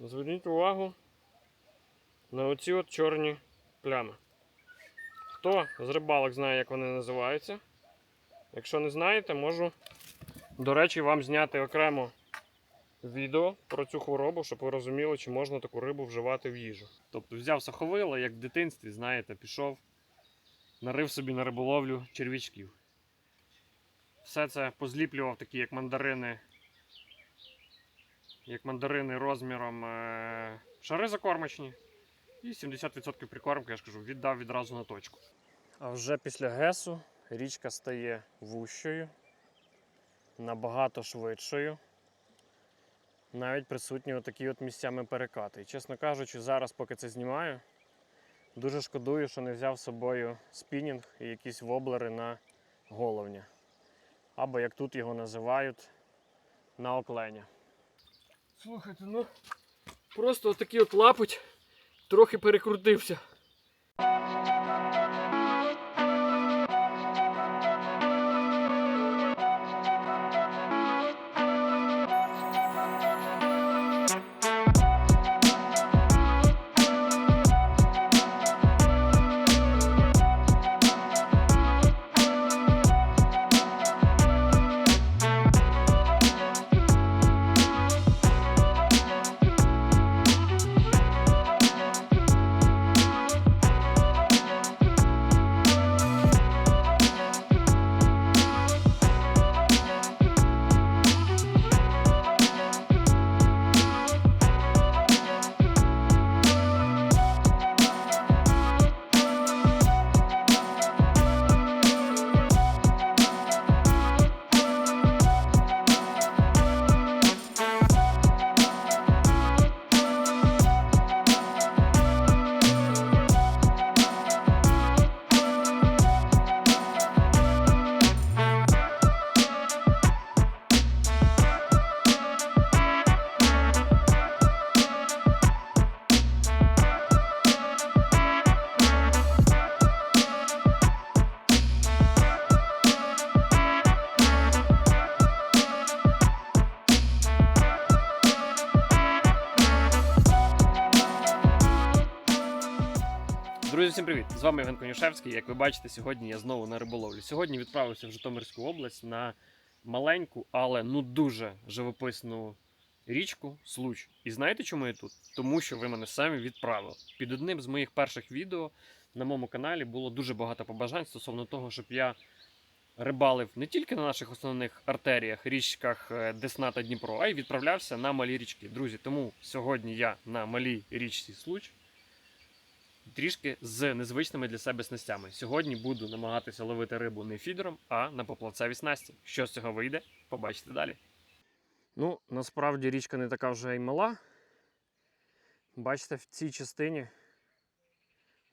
Зверніть увагу на оці от чорні плями. Хто з рибалок знає, як вони називаються? Якщо не знаєте, можу, до речі, вам зняти окремо відео про цю хворобу, щоб ви розуміли, чи можна таку рибу вживати в їжу. Тобто взяв саховила, як в дитинстві, знаєте, пішов, нарив собі на риболовлю черв'ячків. Все це позліплював такі, як мандарини, як мандарини розміром е- шари закормочні. І 70% прикормки, я ж кажу, віддав відразу на точку. А вже після гесу річка стає вущою, набагато швидшою. Навіть присутні отакі от місцями перекати. І, чесно кажучи, зараз, поки це знімаю, дуже шкодую, що не взяв з собою спінінг і якісь воблери на головня. Або як тут його називають, на окленя. Слухайте, ну просто отакий от лапоть трохи перекрутився. З вами Євген Конюшевський. Як ви бачите, сьогодні я знову на риболовлі. Сьогодні відправився в Житомирську область на маленьку, але ну дуже живописну річку Случ. І знаєте, чому я тут? Тому що ви мене самі відправили. Під одним з моїх перших відео на моєму каналі було дуже багато побажань стосовно того, щоб я рибалив не тільки на наших основних артеріях, річках е, Десна та Дніпро, а й відправлявся на малі річки. Друзі, тому сьогодні я на малій річці Случ трішки з незвичними для себе снастями. Сьогодні буду намагатися ловити рибу не фідером, а на поплавцевій снасті. Що з цього вийде, побачите далі. Ну, насправді річка не така вже й мала. Бачите, в цій частині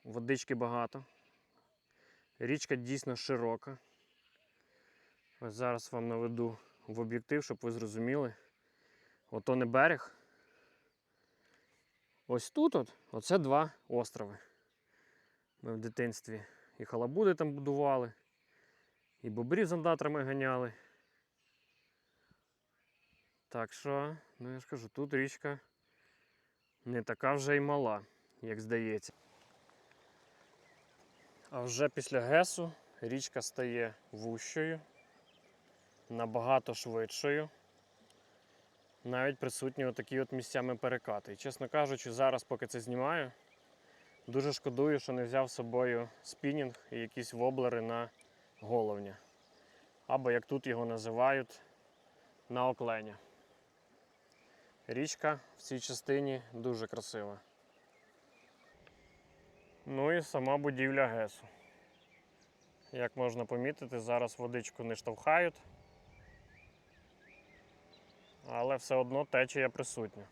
водички багато. Річка дійсно широка. Ось зараз вам наведу в об'єктив, щоб ви зрозуміли. Ото не берег. Ось тут от, оце два острови. Ми в дитинстві і халабуди там будували, і бобрів з андатрами ганяли. Так що, ну я ж кажу, тут річка не така вже й мала, як здається. А вже після Гесу річка стає вущою, набагато швидшою. Навіть присутні отакі от місцями перекати. І, чесно кажучи, зараз, поки це знімаю, дуже шкодую, що не взяв з собою спінінг і якісь воблери на головня. Або як тут його називають, на окленя. Річка в цій частині дуже красива. Ну і сама будівля ГЕСу. Як можна помітити, зараз водичку не штовхають, але все одно течія присутня.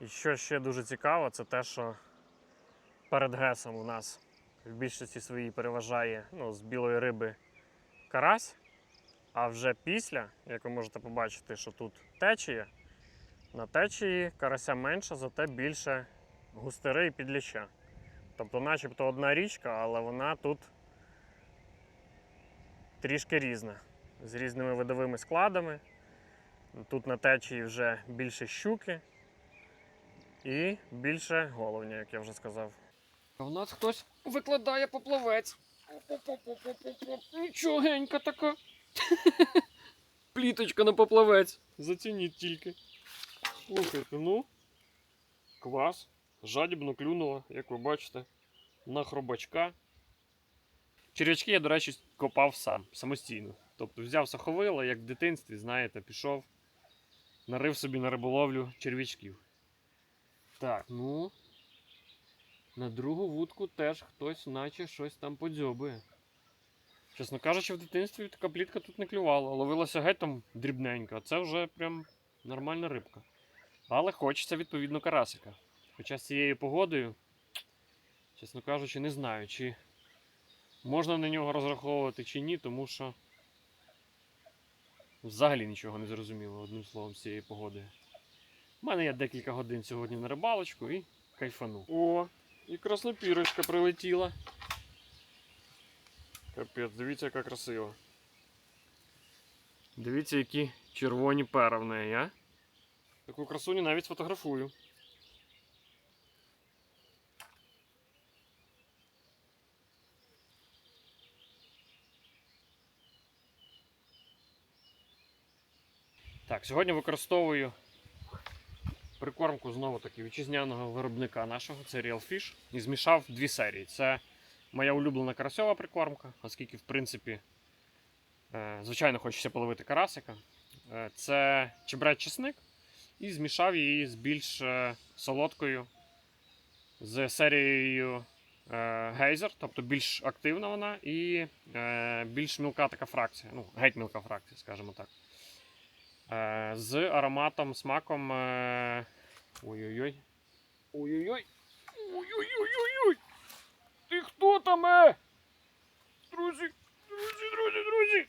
І що ще дуже цікаво, це те, що перед ГЕСом у нас в більшості своїй переважає ну, з білої риби карась. А вже після, як ви можете побачити, що тут течія, на течії карася менше, зате більше густири і підліща. Тобто, начебто одна річка, але вона тут трішки різна. з різними видовими складами. Тут на течії вже більше щуки і більше головня, як я вже сказав. В нас хтось викладає поплавець. Нічогенька така. Пліточка на поплавець. Зацініть тільки. Слухайте, ну. Квас. Жадібно клюнула, як ви бачите, на хробачка. Черв'ячки я, до речі, копав сам, самостійно. Тобто взяв саховила, як в дитинстві, знаєте, пішов, нарив собі на риболовлю черв'ячків. Так, ну. На другу вудку теж хтось, наче щось там подзьобує. Чесно кажучи, в дитинстві така плітка тут не клювала. Ловилася геть там дрібненька, а це вже прям нормальна рибка. Але хочеться, відповідно, карасика. Хоча з цією погодою, чесно кажучи, не знаю, чи можна на нього розраховувати чи ні, тому що взагалі нічого не зрозуміло, одним словом, з цією погодою. У мене є декілька годин сьогодні на рибалочку і кайфану. О, і краснопірочка прилетіла. Капець, дивіться, яка красива. Дивіться, які червоні пера в неї, а? Таку красуню навіть сфотографую. Так, сьогодні використовую прикормку знову таки вітчизняного виробника нашого, це Real Fish. І змішав дві серії. Це моя улюблена карасьова прикормка, оскільки, в принципі, е, звичайно, хочеться половити карасика. Е, Це чебрець чесник. І змішав її з більш е, солодкою, з серією гейзер, тобто більш активна вона і більш мілка така фракція. Ну, геть мілка фракція, скажімо так. Е, з ароматом, смаком. е, Ой-ой-ой. Ой-ой-ой. Ой-ой-ой-ой-ой. Ти хто там? Е? Друзі, друзі, друзі, друзі.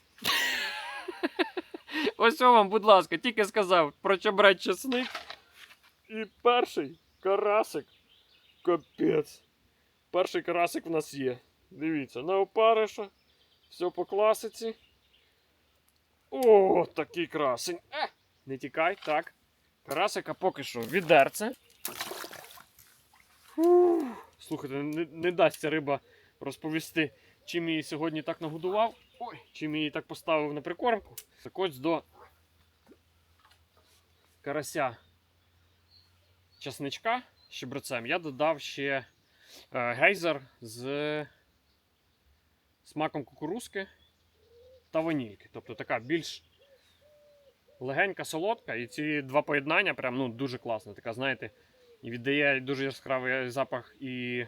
Ось вам, будь ласка, тільки сказав про чебрець чесник. І перший карасик. Капець. Перший карасик в нас є. Дивіться, на опариша. Все по класиці. О, такий красень. Е, не тікай, так. Карасика поки що відерце. Фух. Слухайте, не, не дасться риба розповісти, чим її сьогодні так нагодував. Ой, чим її так поставив на прикормку. Так ось до карася часничка щебрецем я додав ще е, гейзер з смаком кукурузки та ванільки. Тобто така більш легенька, солодка. І ці два поєднання прям ну, дуже класно. Така, знаєте, і віддає дуже яскравий запах і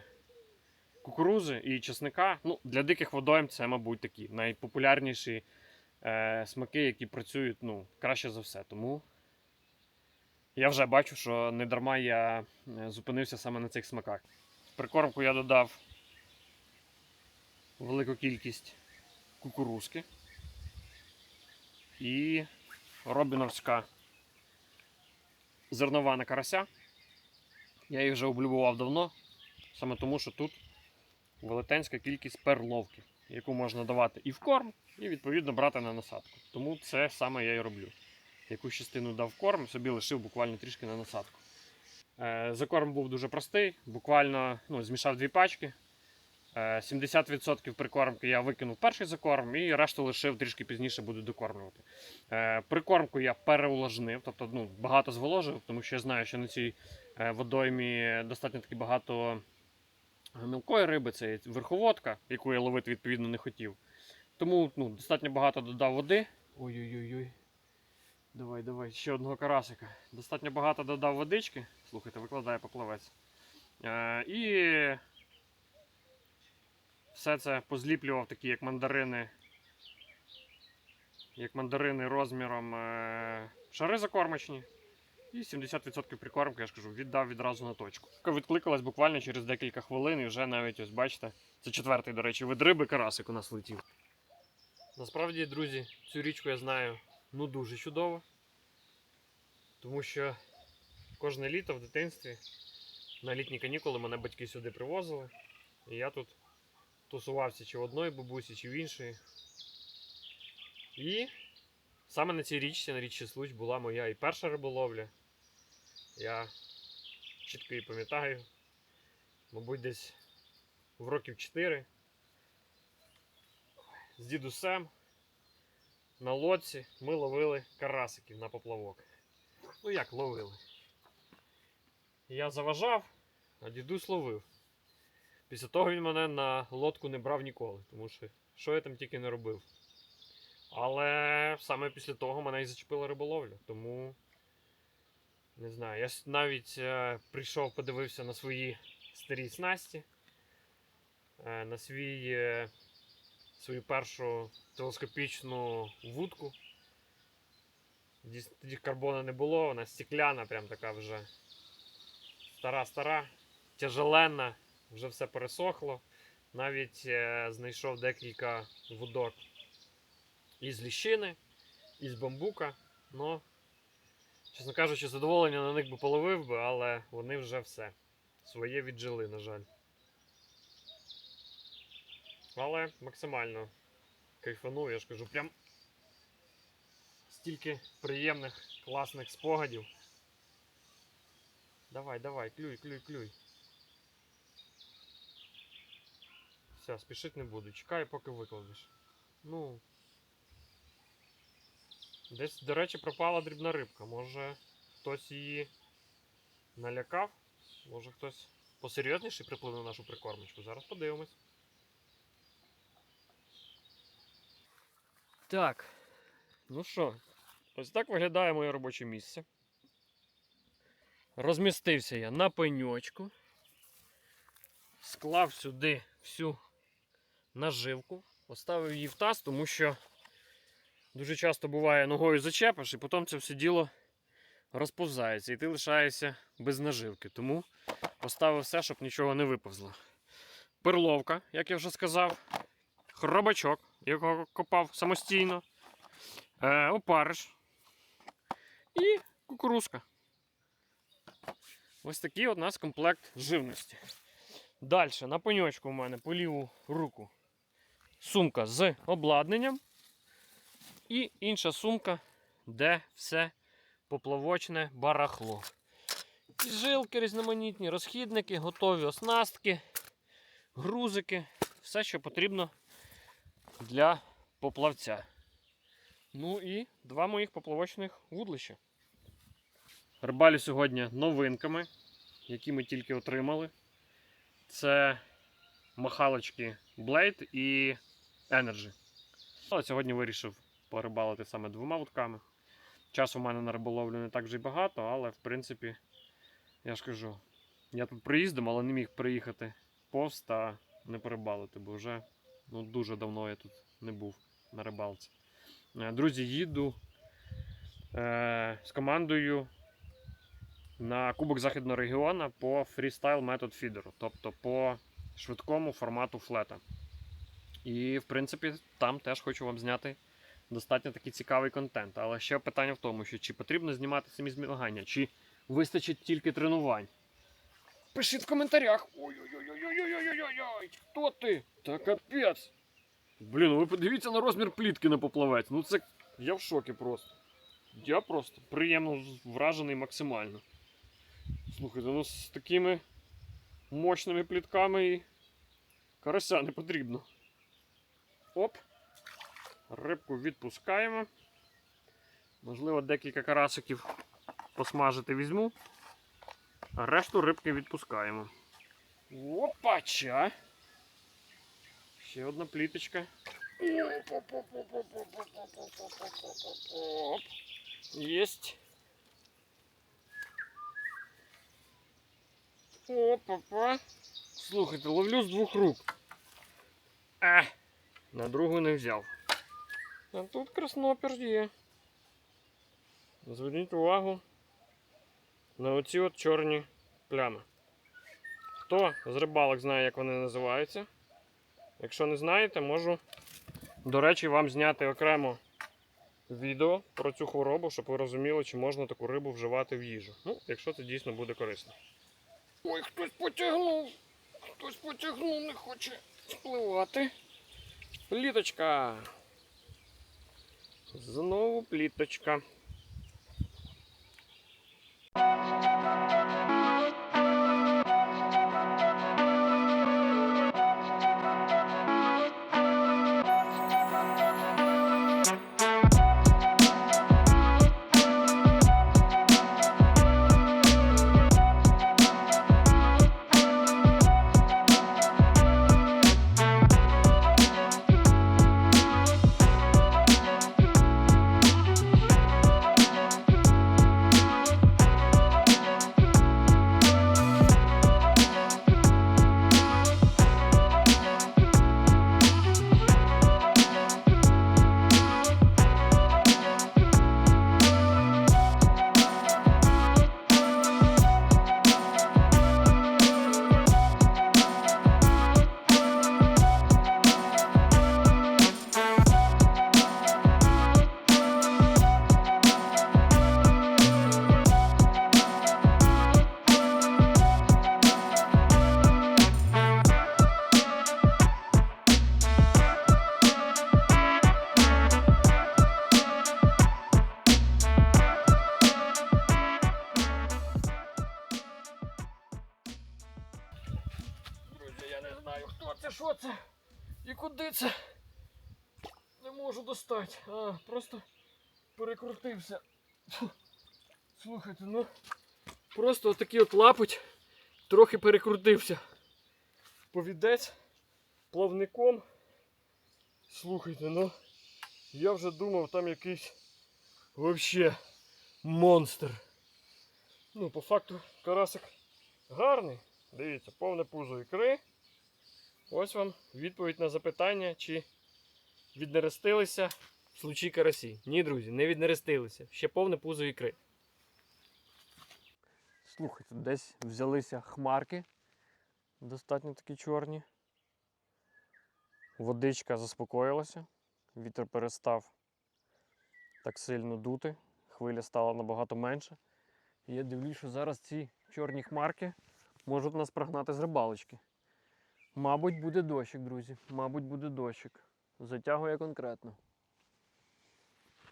кукурузи, і чесника. Ну, для диких водойм це, мабуть, такі найпопулярніші е, смаки, які працюють ну, краще за все. Тому я вже бачу, що не дарма я е, зупинився саме на цих смаках. Прикормку я додав велику кількість кукурузки і робіновська зернова на карася. Я їх вже облюбував давно, саме тому, що тут велетенська кількість перловки, яку можна давати і в корм, і відповідно брати на насадку. Тому це саме я і роблю. Якусь частину дав корм, собі лишив буквально трішки на насадку. Е, Закорм був дуже простий, буквально ну, змішав дві пачки. Е, 70% прикормки я викинув перший закорм і решту лишив трішки пізніше буду докормлювати. Е, Прикормку я переувлажнив, тобто ну, багато зволожив, тому що я знаю, що на цій е, водоймі достатньо таки багато мілкої риби, це верховодка, яку я ловити відповідно не хотів. Тому ну, достатньо багато додав води. Ой-ой-ой. Давай, давай, ще одного карасика. Достатньо багато додав водички. Слухайте, викладає поплавець. Е, і все це позліплював такі, як мандарини. Як мандарини розміром е, шари закормочні. І 70% прикормки, я ж кажу, віддав відразу на точку. Відкликалась буквально через декілька хвилин, і вже навіть ось бачите, це четвертий, до речі, вид риби карасик у нас летів. Насправді, друзі, цю річку я знаю ну дуже чудово. Тому що кожне літо в дитинстві на літні канікули мене батьки сюди привозили. І я тут тусувався чи в одної бабусі, чи в іншої. І саме на цій річці, на річці Случ, була моя і перша риболовля. Я чітко її пам'ятаю. Мабуть, десь в років 4 з дідусем на лодці ми ловили карасиків на поплавок. Ну як ловили? Я заважав, а дідусь ловив. Після того він мене на лодку не брав ніколи, тому що що я там тільки не робив. Але саме після того мене і зачепила риболовля. Тому не знаю. Я навіть е, прийшов, подивився на свої старі снасті, е, на свій, е, свою першу телескопічну вудку. Тоді карбона не було, вона стекляна, прям така вже стара-стара, тяжеленна, вже все пересохло. Навіть е, знайшов декілька вудок із ліщини, із бамбука. Ну, чесно кажучи, задоволення на них би половив би, але вони вже все. Своє віджили, на жаль. Але максимально кайфанув, я ж кажу, прям стільки приємних, класних спогадів. Давай, давай, клюй, клюй, клюй. Все, спішити не буду. Чекаю, поки викладеш. Ну. Десь, до речі, пропала дрібна рибка. Може хтось її налякав? Може хтось посерйозніший приплив на нашу прикормочку. Зараз подивимось. Так. Ну що, ось так виглядає моє робоче місце. Розмістився я на пеньочку. Склав сюди всю наживку, поставив її в таз, тому що дуже часто буває ногою зачепиш, і потім це все діло розповзається, і ти лишаєшся без наживки. Тому поставив все, щоб нічого не виповзло. Перловка, як я вже сказав, хробачок, якого копав самостійно, е, опариш і кукурузка. Ось такий у нас комплект живності. Далі на пеньочку у мене по ліву руку сумка з обладнанням. І інша сумка, де все поплавочне барахло. І Жилки різноманітні, розхідники, готові оснастки, грузики, все, що потрібно для поплавця. Ну і два моїх поплавочних вудлища. Рибалю сьогодні новинками, які ми тільки отримали. Це махалочки Blade і Energy. Але сьогодні вирішив порибалити саме двома вудками. Часу в мене на риболовлю не так вже й багато, але в принципі, я ж кажу, я тут приїздом, але не міг приїхати повз та не порибалити, бо вже ну, дуже давно я тут не був на рибалці. Е, Друзі, їду е, з командою на Кубок Західного регіону по фрістайл метод фідеру, тобто по швидкому формату флета. І, в принципі, там теж хочу вам зняти достатньо такий цікавий контент. Але ще питання в тому, що чи потрібно знімати самі змагання, чи вистачить тільки тренувань. Пишіть в коментарях. Ой-ой-ой-ой-ой-ой-ой-ой, хто ти? Та капець. Блін, ну ви подивіться на розмір плітки на поплавець. Ну це я в шокі просто. Я просто приємно вражений максимально. Слухайте, ну з такими мощними плітками і карася не потрібно. Оп. Рибку відпускаємо. Можливо, декілька карасиків посмажити візьму. А решту рибки відпускаємо. Опача! Ще одна пліточка. Оп. Єсть. Опа-па. Слухайте, ловлю з двох рук. А, на другу не взяв. А тут краснопер є. Зверніть увагу на оці от чорні плями. Хто з рибалок знає, як вони називаються? Якщо не знаєте, можу, до речі, вам зняти окремо відео про цю хворобу, щоб ви розуміли, чи можна таку рибу вживати в їжу. Ну, якщо це дійсно буде корисно. Ой, хтось потягнув. Хтось потягнув, не хоче спливати. Пліточка. Знову пліточка. Знаю, що це і куди це. Не можу достати. А, просто перекрутився. Слухайте, ну просто отакий от лапоть трохи перекрутився. Повідець плавником. Слухайте, ну я вже думав, там якийсь вообще монстр. Ну, по факту карасик гарний. Дивіться, повне пузо ікри. Ось вам відповідь на запитання, чи віднерестилися в случі карасі. Ні, друзі, не віднерестилися. Ще повне пузо ікри. Слухайте, десь взялися хмарки. Достатньо такі чорні. Водичка заспокоїлася. Вітер перестав так сильно дути. Хвиля стала набагато менше. Я дивлюсь, що зараз ці чорні хмарки можуть нас прогнати з рибалочки. Мабуть, буде дощик, друзі. Мабуть, буде дощик. Затягує конкретно.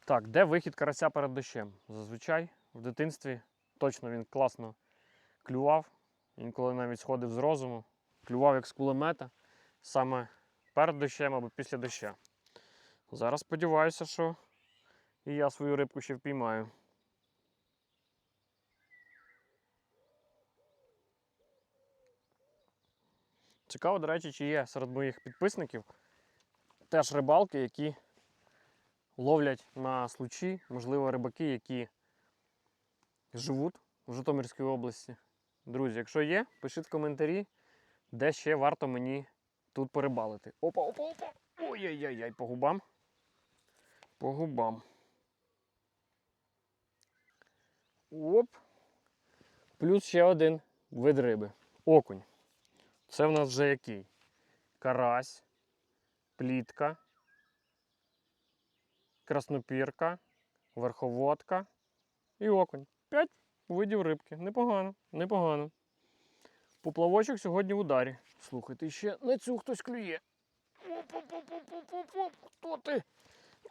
Так, де вихід карася перед дощем? Зазвичай в дитинстві точно він класно клював. Інколи навіть сходив з розуму, клював як з кулемета саме перед дощем або після доща. Зараз сподіваюся, що і я свою рибку ще впіймаю. Цікаво, до речі, чи є серед моїх підписників теж рибалки, які ловлять на случі, можливо, рибаки, які живуть в Житомирській області. Друзі, якщо є, пишіть в коментарі, де ще варто мені тут порибалити. Опа, опа, опа! Ой-яй-яй, по губам. По губам. Оп. Плюс ще один вид риби. Окунь. Це в нас вже який? Карась, плітка, краснопірка, верховодка і окунь. П'ять видів рибки. Непогано, непогано. Поплавочок сьогодні в ударі. Слухайте, ще на цю хтось клює. Оп-оп-оп-оп-оп-оп. Хто ти?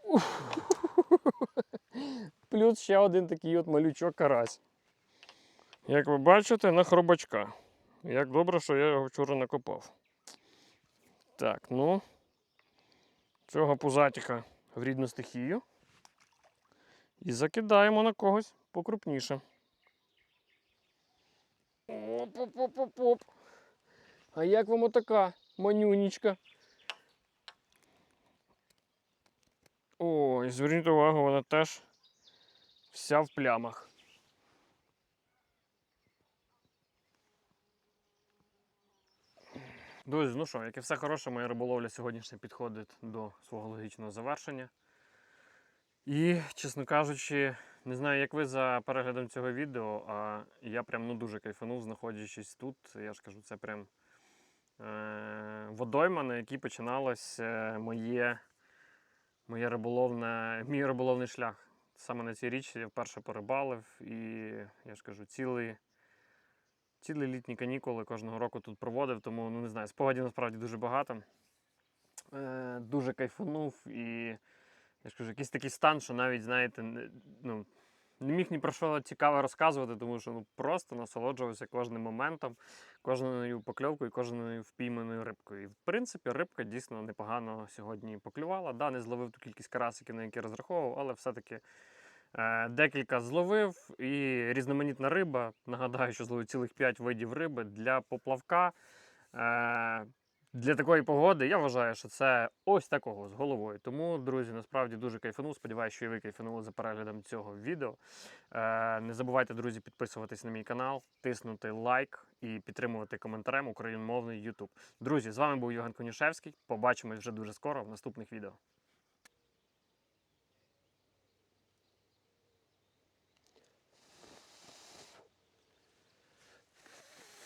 Плюс ще один такий от малючок карась. Як ви бачите, на хробачка. Як добре, що я його вчора накопав. Так, ну. Цього пузатіка в рідну стихію. І закидаємо на когось покрупніше. Оп-оп-оп-оп-оп. А як вам отака манюнічка? Ой, зверніть увагу, вона теж вся в плямах. Друзі, ну що, як і все хороше, моя риболовля сьогоднішня підходить до свого логічного завершення. І, чесно кажучи, не знаю, як ви за переглядом цього відео, а я прям ну, дуже кайфанув, знаходячись тут. Я ж кажу, це прям е- водойма, на якій починалось е, моє, моє риболовне, мій риболовний шлях. Саме на цій річці я вперше порибалив і я ж кажу, цілий. Цілі літні канікули кожного року тут проводив, тому ну не знаю, спогадів насправді дуже багато. Е, дуже кайфанув і я ж кажу, якийсь такий стан, що навіть, знаєте, не, ну, не міг ні про що цікаве розказувати, тому що ну, просто насолоджувався кожним моментом, кожною покльовкою, кожною впійманою рибкою. І в принципі, рибка дійсно непогано сьогодні поклювала. Да, не зловив ту кількість карасиків, на які розраховував, але все-таки декілька зловив. І різноманітна риба. Нагадаю, що зловив цілих 5 видів риби для поплавка. Е, для такої погоди я вважаю, що це ось такого з головою. Тому, друзі, насправді дуже кайфанув. Сподіваюся, що і ви кайфанули за переглядом цього відео. Е, не забувайте, друзі, підписуватись на мій канал, тиснути лайк і підтримувати коментарем україномовний YouTube. Друзі, з вами був Євген Конюшевський. Побачимось вже дуже скоро в наступних відео.